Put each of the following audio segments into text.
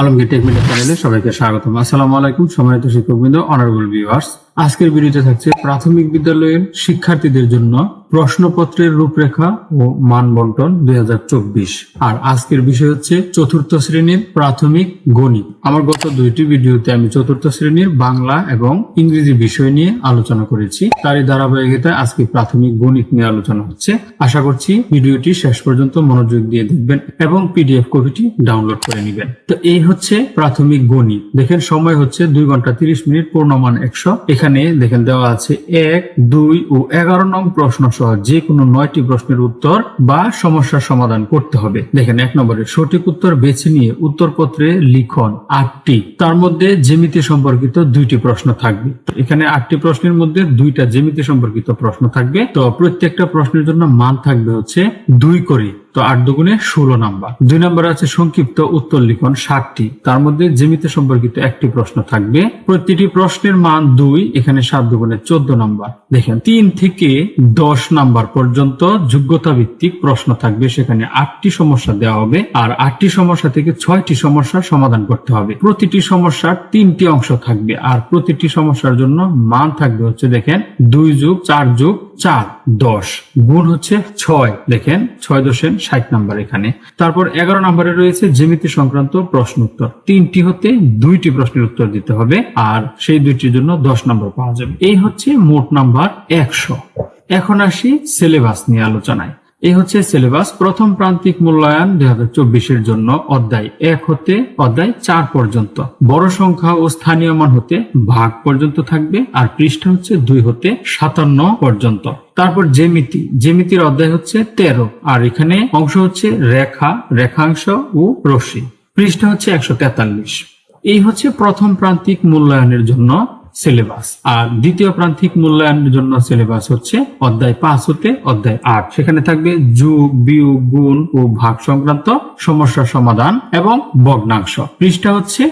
Alamgir take media চ্যানেলে সবাইকে স্বাগতম। আসসালামু আলাইকুম, সম্মানিত শিক্ষকবৃন্দ অনারেবল ভিউয়ার্স আজকের ভিডিওতে থাকছে প্রাথমিক বিদ্যালয়ের শিক্ষার্থীদের জন্য প্রশ্নপত্রের রূপরেখা ও মান বন্টন দুই হাজার চব্বিশ। আর আজকের বিষয় হচ্ছে চতুর্থ শ্রেণির প্রাথমিক গণিত। আমার গত দুইটি ভিডিওতে আমি চতুর্থ শ্রেণির বাংলা এবং ইংরেজি বিষয় নিয়ে আলোচনা করেছি। তারই ধারাবাহিকতায় আজকে প্রাথমিক গণিত নিয়ে আলোচনা হচ্ছে। আশা করছি ভিডিওটি শেষ পর্যন্ত মনোযোগ দিয়ে দেখবেন এবং পিডিএফ কপিটি ডাউনলোড করে নেবেন। তো এই হচ্ছে প্রাথমিক গণিত। দেখেন সময় হচ্ছে দুই ঘণ্টা তিরিশ মিনিট, পূর্ণমান একশো। এখানে দেখেন দেওয়া আছে এক, দুই ও এগারো নং প্রশ্ন সহ যে কোনো নয়টি প্রশ্নের উত্তর বা সমস্যার সমাধান করতে হবে। দেখেন, এক নম্বরে, সঠিক উত্তর বেছে নিয়ে উত্তরপত্রে লিখন আটটি। তার মধ্যে জেমিতি সম্পর্কিত দুইটি প্রশ্ন থাকবে। এখানে আটটি প্রশ্নের মধ্যে দুইটা জেমিতি সম্পর্কিত প্রশ্ন থাকবে। তো প্রত্যেকটা প্রশ্নের জন্য মান থাকবে হচ্ছে দুই করে। তো আট দুগুণে ষোলো নাম্বার। দুই নম্বরে আছে সংক্ষিপ্ত উত্তর লিখন ষাটটি। তার মধ্যে জেমিতে সম্পর্কিত একটি প্রশ্ন থাকবে। প্রতিটি প্রশ্নের মান দুই, এখানে সাত দুগুণে চোদ্দ নাম্বার। দেখেন, তিন থেকে দশ নাম্বার পর্যন্ত যোগ্যতা ভিত্তিক প্রশ্ন থাকবে। সেখানে আটটি সমস্যা দেওয়া হবে আর আটটি সমস্যা থেকে ছয়টি সমস্যার সমাধান করতে হবে। প্রতিটি সমস্যার তিনটি অংশ থাকবে আর প্রতিটি সমস্যার জন্য মান থাকবে হচ্ছে দেখেন দুই যুগ চার যুগ চার, দশ। গুণ হচ্ছে ছয়। দেখেন, ছয় দশের ষাট নাম্বার এখানে। তারপর এগারো নম্বরে রয়েছে জ্যামিতি সংক্রান্ত প্রশ্ন উত্তর। তিনটি হতে দুইটি প্রশ্নের উত্তর দিতে হবে, আর সেই দুইটির জন্য দশ নম্বর পাওয়া যাবে। এই হচ্ছে মোট নাম্বার একশো। এখন আসি সিলেবাস নিয়ে আলোচনায়। এই হচ্ছে সিলেবাস প্রথম প্রান্তিক মূল্যায়ন দুই হাজার চব্বিশের জন্য, অধ্যায় এক হতে অধ্যায় চার পর্যন্ত। বড় সংখ্যা ও স্থানীয় মান হতে ভাগ পর্যন্ত থাকবে, আর পৃষ্ঠা হচ্ছে দুই হতে সাতান্ন পর্যন্ত। তারপর জেমিতি জেমিতির অধ্যায় হচ্ছে তেরো, আর এখানে অংশ হচ্ছে রেখা, রেখাংশ ও রশ্মি। পৃষ্ঠা হচ্ছে একশো তেতাল্লিশ। এই হচ্ছে প্রথম প্রান্তিক মূল্যায়নের জন্য সিলেবাস। আর দ্বিতীয় প্রান্তিক মূল্যায়নের জন্য সিলেবাস হচ্ছে অধ্যায় পাঁচ হতে অধ্যায় আট। সেখানে থাকবে যুগ, বিয়োগ, গুণ ও ভাগ সংক্রান্ত সমস্যার সমাধান এবং ভগ্নাংশ। পৃষ্ঠা হচ্ছে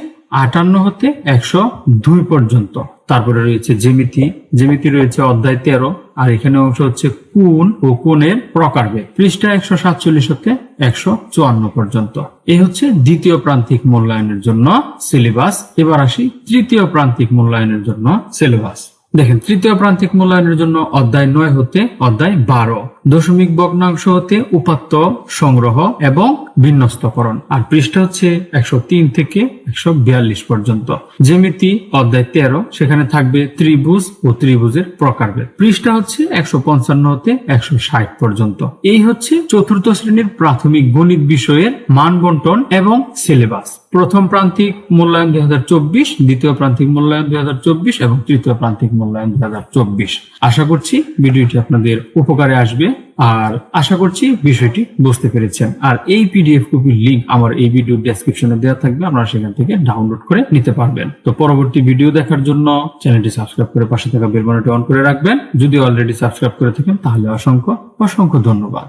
আটান্ন হতে একশো দুই পর্যন্ত। তারপরে রয়েছে জেমিতি জেমিতি রয়েছে অধ্যায় তেরো। আর এখানে অংশ হচ্ছে কোন ও কোণের প্রকারভেদ। পৃষ্ঠা একশো সাতচল্লিশ হতে একশো চুয়ান্ন পর্যন্ত। এই হচ্ছে দ্বিতীয় প্রান্তিক মূল্যায়নের জন্য সিলেবাস। এবার আসি তৃতীয় প্রান্তিক মূল্যায়নের জন্য সিলেবাস। দেখেন, তৃতীয় প্রান্তিক মূল্যায়নের জন্য অধ্যায় নয় হতে অধ্যায় বারো। দশমিক ভগ্নাংশ হতে উপাত্ত সংগ্রহ এবং বিন্যস্তকরণ। আর পৃষ্ঠা হচ্ছে একশো তিন থেকে একশো বিয়াল্লিশ পর্যন্ত। জেমিতি অধ্যায় তেরো, সেখানে থাকবে ত্রিভুজ ও ত্রিভুজের প্রকারভেদ। পৃষ্ঠা হচ্ছে একশো পঞ্চান্ন হতে একশো ষাট পর্যন্ত। এই হচ্ছে চতুর্থ শ্রেণির প্রাথমিক গণিত বিষয়ের মান বন্টন এবং সিলেবাস। প্রথম প্রান্তিক মূল্যায়ন দুই হাজার চব্বিশ, দ্বিতীয় প্রান্তিক মূল্যায়ন দুই হাজার চব্বিশ এবং তৃতীয় প্রান্তিক মূল্যায়ন দুই হাজার চব্বিশ। আশা করছি ভিডিওটি আপনাদের উপকারে আসবে। আর আশা করছি বিষয়টি বুঝতে পেরেছেন। আর এই পিডিএফ কপির লিঙ্ক আমার এই ভিডিও ডেসক্রিপশনে দেওয়া থাকবে, আপনারা সেখান থেকে ডাউনলোড করে নিতে পারবেন। তো পরবর্তী ভিডিও দেখার জন্য চ্যানেলটি সাবস্ক্রাইব করে পাশে থাকা বেলবনটি অন করে রাখবেন। যদি অলরেডি সাবস্ক্রাইব করে থাকেন, তাহলে অসংখ্য অসংখ্য ধন্যবাদ।